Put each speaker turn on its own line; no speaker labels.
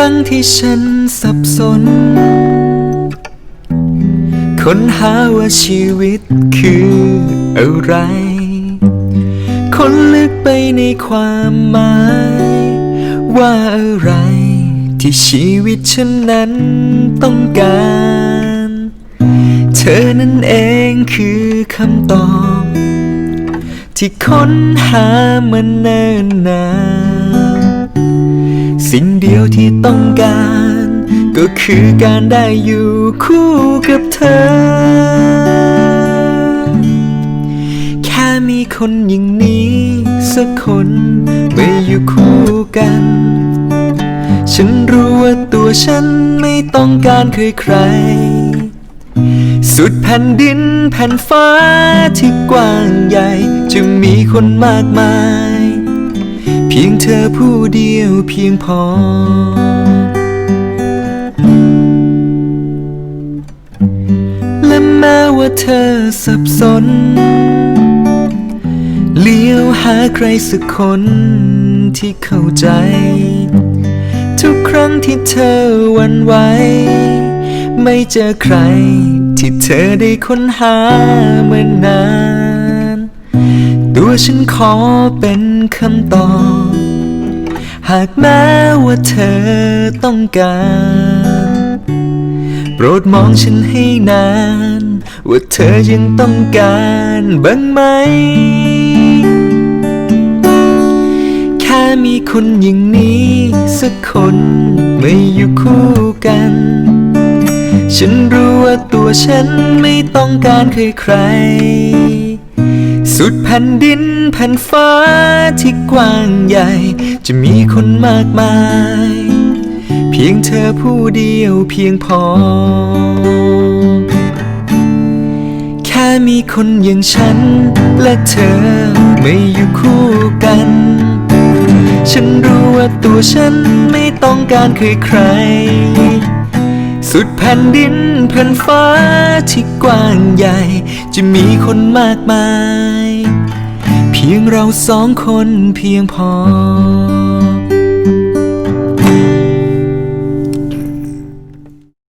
รั้งที่ฉันสับสน ค้นหาว่าชีวิตคืออะไร คนลึกไปในความหมาย ว่าอะไรที่ชีวิตฉันนั้นต้องการ เธอนั่นเองคือคำตอบ ที่ค้นหามันเนิ่นนาน สิ่งเดียวที่ต้องการ ก็คือการได้อยู่คู่กับเธอ แค่มีคนอย่างนี้ สักคนมาอยู่คู่กัน ฉันรู้ว่าตัวฉันไม่ต้องการใครใคร สุดแผ่นดินแผ่นฟ้าที่กว้างใหญ่ จะมีคนมากมาย เพียงเธอผู้เดียวเพียงพอ และแม้ว่าเธอสับสน เลี้ยวหาใครสักคนที่เข้าใจ ทุกครั้งที่เธอวันไหวไม่เจอใครที่เธอได้ค้นหามานาน ตัวฉันขอเป็นคำตอบ หากแม้ว่าเธอต้องการ โปรดมองฉันให้นาน ว่าเธอยังต้องการบ้างไหม แค่มีคนอย่างนี้สักคนไมาอยู่คู่กัน ฉันรู้ว่าตัวฉันไม่ต้องการใครใคร สุดแผ่นดินแผ่นฟ้าที่กว้างใหญ่ จะมีคนมากมาย เพียงเธอผู้เดียวเพียงพอ แค่มีคนอย่างฉัน และเธอไม่อยู่คู่กัน ฉันรู้ว่าตัวฉันไม่ต้องการใครใคร สุดแผ่นดินแผ่นฟ้าที่กว้างใหญ่ จะมีคนมากมาย เพียงเราสองคนเพียงพอ